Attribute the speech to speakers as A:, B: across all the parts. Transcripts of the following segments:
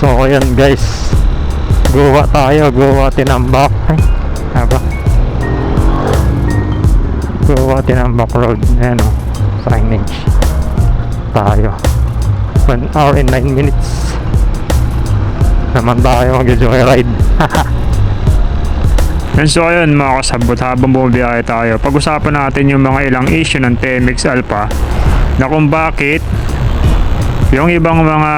A: So ayan guys. Goa tayo, Goa Tinambak. Ay, haba. Goa Tinambak Road. Ayan o. Signage. Tayo. 1 hour and 9 minutes. Naman tayo mag-joyride.
B: And so ayun mga kasabot habang bumibiyahe tayo, pag-usapan natin yung mga ilang issue ng TMX Alpha na kung bakit yung ibang mga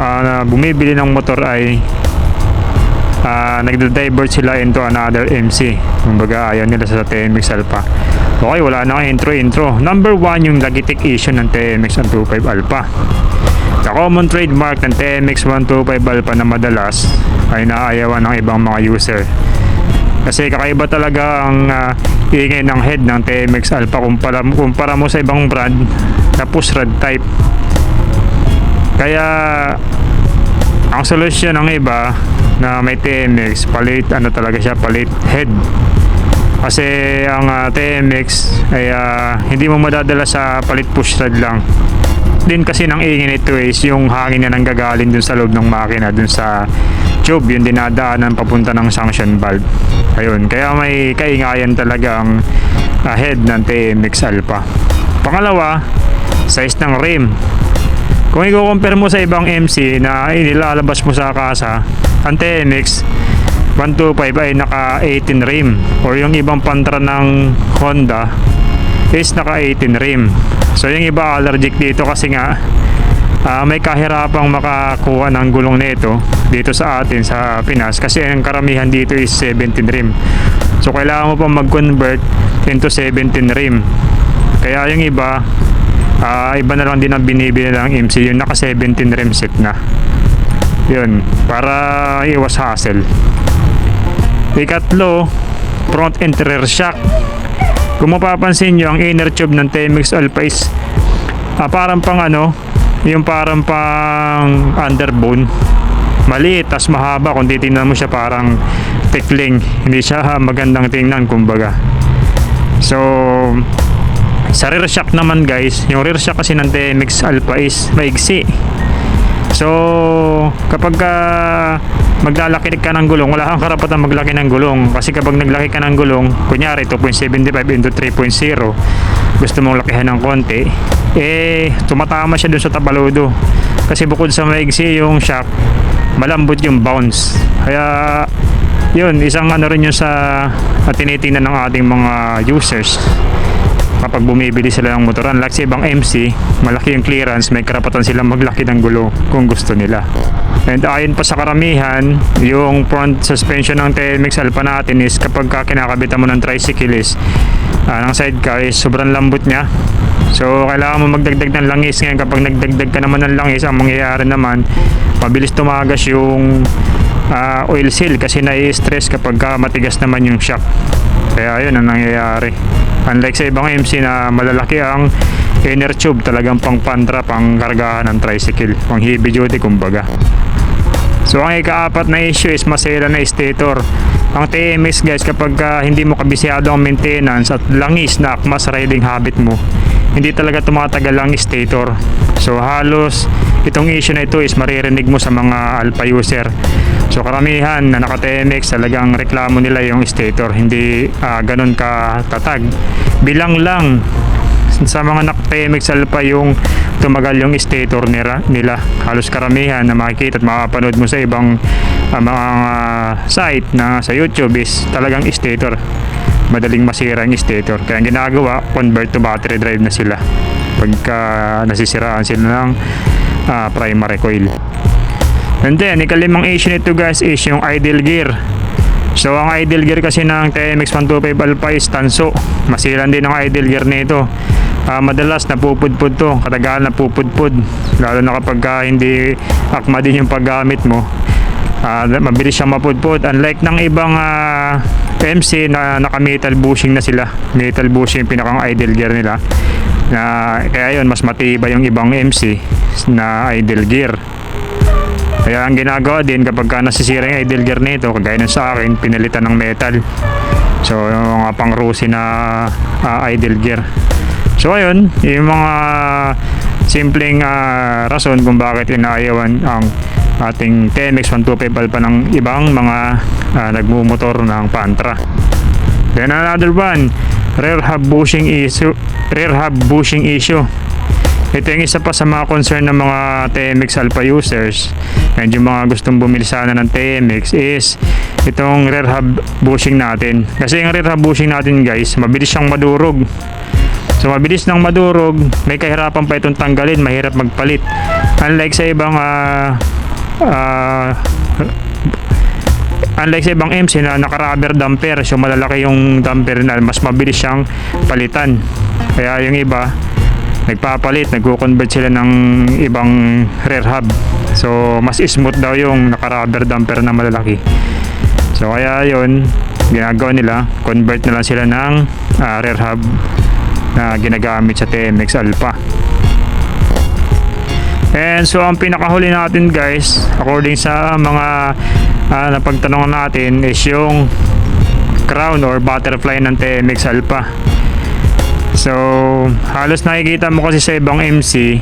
B: ah, na bumibili ng motor ay uh, nagda-divert sila into another MC. Kumbaga ayaw nila sa TMX Alpha. Okay, wala na kang intro-intro. Number one, yung lagitik issue ng TMX 125 Alpha. The common trademark ng TMX 125 Alpha na madalas ay naaayawan ng ibang mga user. Kasi kakaiba talaga ang ah, ingay ng head ng TMX Alpha kumpara, kumpara mo sa ibang brand na push rod type. Kaya ang solusyon ng iba na may TMX, palit ano talaga siya, palit head. Kasi ang ah, TMX ay ah, hindi mo madadala sa palit push rod lang. Din kasi ng ingin nito is yung hangin na nanggagaling dun sa loob ng makina dun sa tube yung dinadaanan papunta ng suction valve. Ayun kaya may kaingayan talaga ang ah, head ng TMX Alpha. Pangalawa size ng rim kung i-compare mo sa ibang MC na inilalabas mo sa kasa ang TMX 125 ay naka 18 rim. Or yung ibang pantra ng Honda is naka 18 rim. So yung iba allergic dito kasi nga ah, may kahirapang makakuha ng gulong nito dito sa atin sa Pinas kasi ang karamihan dito is 17 rim. So kailangan mo pang mag-convert into 17 rim. Kaya yung iba ah, iba na lang din ang binibili ng MC yung naka 17 rim set na yun para iwas hassle ikatlo front and rear shock kung mapapansin nyo, ang inner tube ng TMX Alpha is ah, parang pang ano, yung parang pang underbone. Maliit, tas mahaba. Kung titingnan mo siya parang tikling. Hindi siya magandang tingnan, kumbaga. So, sa rear shock naman guys, yung rear shock kasi ng TMX Alpha is maigsi. So, kapag ka maglalaki ka ng gulong, wala kang karapatan maglaki ng gulong. Kasi kapag naglaki ka ng gulong, kunyari 2.75 into 3.0, gusto mong lakihan ng konti, eh, tumatama siya dun sa tabaludo. Kasi bukod sa maigsi yung shock, malambot yung bounce. Kaya, yun, isang ano rin yun sa uh, tinitingnan ng ating mga users kapag bumibili sila ng motoran like sa ibang MC malaki yung clearance may karapatan silang maglaki ng gulo kung gusto nila. And ayon pa sa karamihan yung front suspension ng TMX Alpha natin is kapag ka kinakabitan mo ng tricycle is uh, ng sidecar is sobrang lambot niya. So kailangan mo magdagdag ng langis. Ngayon kapag nagdagdag ka naman ng langis ang mangyayari naman mabilis tumagas yung uh, oil seal kasi nai-stress kapag ka matigas naman yung shock. Kaya yun ang nangyayari unlike sa ibang MC na malalaki ang inner tube talagang pang pantra pang kargahan ng tricycle. Pang heavy duty kumbaga. So ang ikaapat na issue is masela na stator. Ang TMS guys kapag ka hindi mo kabisyado ang maintenance at langis na akma sa riding habit mo hindi talaga tumatagal ang stator so halos itong issue na ito is maririnig mo sa mga alpha user So karamihan na naka TMX talagang reklamo nila yung stator, hindi ah, ganun ka tatag. Bilang lang sa mga naka TMX Alpha yung tumagal yung stator nila, nila. Halos karamihan na makikita at makapanood mo sa ibang ah, mga site na sa YouTube is talagang stator. Madaling masira yung stator. Kaya ang ginagawa, convert to battery drive na sila. Pagka nasisiraan sila ng ah, primary coil. And then, ikalimang issue nito guys is yung idle gear. So, ang idle gear kasi ng TMX 125 Alpha is tanso. Masilan din ang idle gear nito. Ah, madalas napupudpud to, katagalan napupudpud. Lalo na kapag ka hindi akma din yung paggamit mo. Ah, mabilis siyang mapudpud. Unlike ng ibang ah, MC na naka metal bushing na sila. Metal bushing pinakang idle gear nila. Na, kaya yun, mas matibay yung ibang MC na idle gear. Kaya ang ginagawa din kapag ka nasisira yung idle gear nito, kagaya ng sa akin, pinalitan ng metal. So, yung mga pang na ah, idle gear. So ayun, yung mga simpleng ah, rason kung bakit inaayawan ang ating TMX 125 Alpha ng ibang mga ah, nagmumotor ng Pantra. Then another one, rear hub bushing issue. Rear hub bushing issue. Ito yung isa pa sa mga concern ng mga TMX Alpha users and yung mga gustong bumili sana ng TMX is itong rear hub bushing natin. Kasi yung rear hub bushing natin guys, mabilis siyang madurog. So mabilis nang madurog, may kahirapan pa itong tanggalin, mahirap magpalit. Unlike sa ibang ah ah, unlike sa ibang MC na naka-rubber damper, so malalaki yung damper na mas mabilis siyang palitan. Kaya yung iba, nagpapalit, nagko-convert sila ng ibang rear hub. So, mas smooth daw yung naka-rubber damper na malalaki. So, kaya yun, ginagawa nila, convert na lang sila ng ah, rear hub na ginagamit sa TMX Alpha. And so ang pinakahuli natin guys, according sa mga uh, napagtanungan natin is yung crown or butterfly ng TMX Alpha. So halos nakikita mo kasi sa ibang MC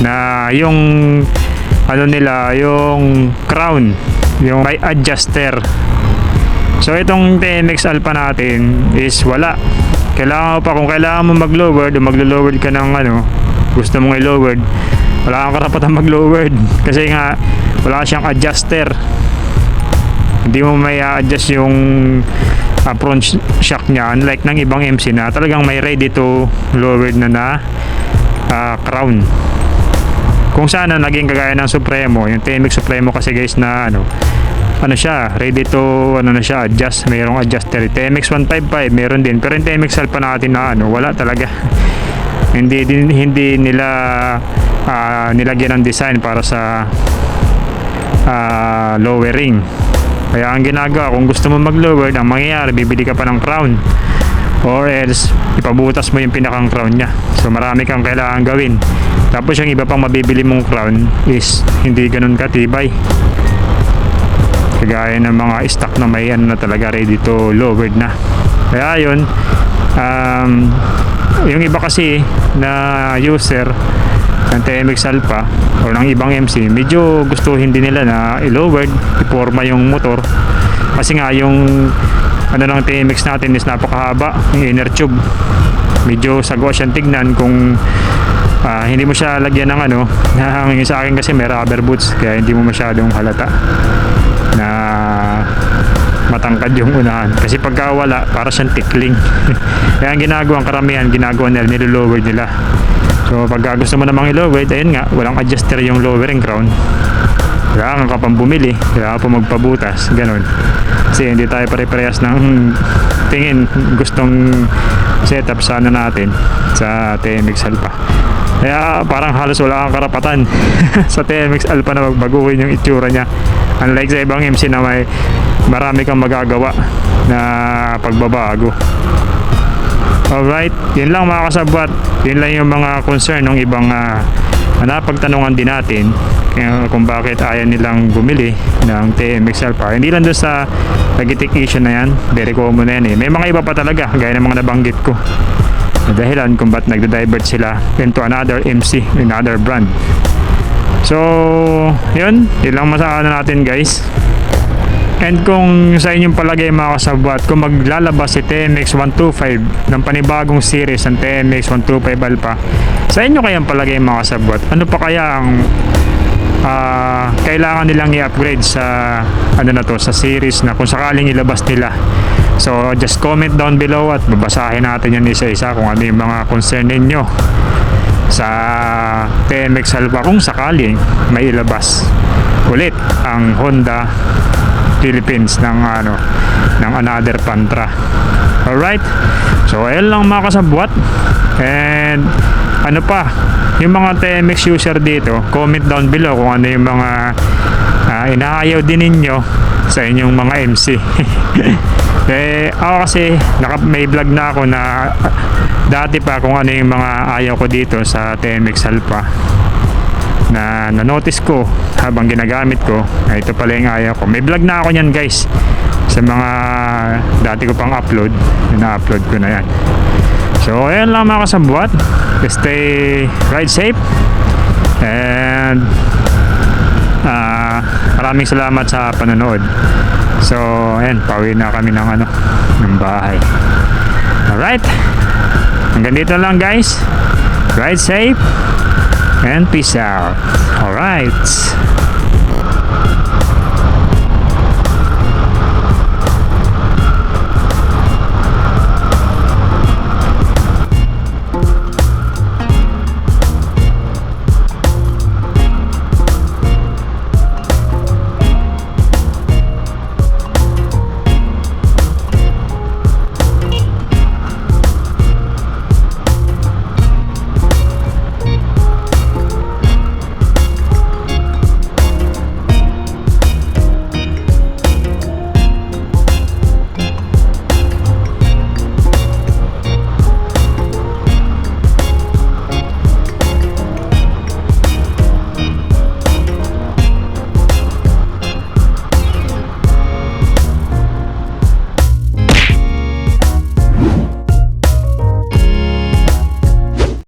B: na yung ano nila, yung crown, yung may adjuster. So itong TMX Alpha natin is wala. Kailangan mo pa kung kailangan mo mag-lowered o maglo-lowered ka ng ano, gusto mong i-lowered, wala kang karapatan mag-lowered kasi nga wala siyang adjuster. Hindi mo may adjust yung uh, front shock niya unlike ng ibang MC na talagang may ready to lowered na na ah, crown. Kung sana naging kagaya ng Supremo, yung TMX Supremo kasi guys na ano, ano siya, ready to ano na siya, adjust, mayroong adjuster. TMX 155 meron din, pero yung TMX Alpha natin na ano, wala talaga. hindi din hindi nila ah, nilagyan ng design para sa ah, lowering. Kaya ang ginagawa, kung gusto mo mag-lower, ang mangyayari, bibili ka pa ng crown. Or else, ipabutas mo yung pinakang crown niya. So marami kang kailangan gawin. Tapos yung iba pang mabibili mong crown is hindi ganun katibay. Kagaya ng mga stock na may ano na talaga ready to lowered na. Kaya yun, um, yung iba kasi na user ng TMX Alpha o ng ibang MC, medyo gusto hindi nila na i-lowered, iporma yung motor. Kasi nga yung ano ng TMX natin is napakahaba, yung inner tube. Medyo sagwa siyang tignan kung ah, hindi mo siya lagyan ng ano, ng, yung sa akin kasi may rubber boots kaya hindi mo masyadong halata matangkad yung unahan. Kasi pagka wala para siyang tickling kaya ang ginagawa ang karamihan ginagawa nila nilolower nila. So pagka gusto mo namang i-lower ayun nga walang adjuster yung lowering crown kailangan ka pang bumili kailangan pa magpabutas ganun. Kasi hindi tayo pare-parehas ng tingin gustong setup sana natin sa TMX Alpha. Kaya parang halos wala kang karapatan. Sa TMX Alpha na magbaguhin yung itsura niya. Unlike sa ibang MC na may marami kang magagawa na pagbabago alright yun lang mga kasabwat yun lang yung mga concern ng ibang uh, napagtanungan din natin kaya kung bakit ayaw nilang bumili ng TMX Alpha hindi lang doon sa Tagitik issue na yan very common na yan eh may mga iba pa talaga gaya ng mga nabanggit ko na dahilan kung ba't nagda-divert sila into another MC, another brand. So, yun. Yun lang masakana natin guys. And kung sa inyong palagay mga kasabwat, kung maglalabas si TMX 125 ng panibagong series ng TMX 125 Alpha, sa inyo kayang palagay mga kasabwat, ano pa kaya ang ah, kailangan nilang i-upgrade sa ano na to, sa series na kung sakaling ilabas nila. So, just comment down below at babasahin natin yan isa-isa kung ano yung mga concern ninyo sa TMX Alpha kung sakaling may ilabas ulit ang Honda Philippines ng ano ng another Pantra. Alright? So, ayun lang mga kasabwat. And ano pa, yung mga TMX user dito, comment down below kung ano yung mga uh, inaayaw din ninyo sa inyong mga MC. eh, ako kasi naka, may vlog na ako na ah, dati pa kung ano yung mga ayaw ko dito sa TMX Alpha na na-notice ko habang ginagamit ko ay ito pala yung ayaw ko may vlog na ako niyan guys sa mga dati ko pang upload na upload ko na yan So, ayan lang mga kasabwat. Stay ride safe. And ah maraming salamat sa panonood. So, ayan, pauwi na kami ng ano, ng bahay. Alright. Hanggang dito lang guys. Ride safe and peace out. Alright.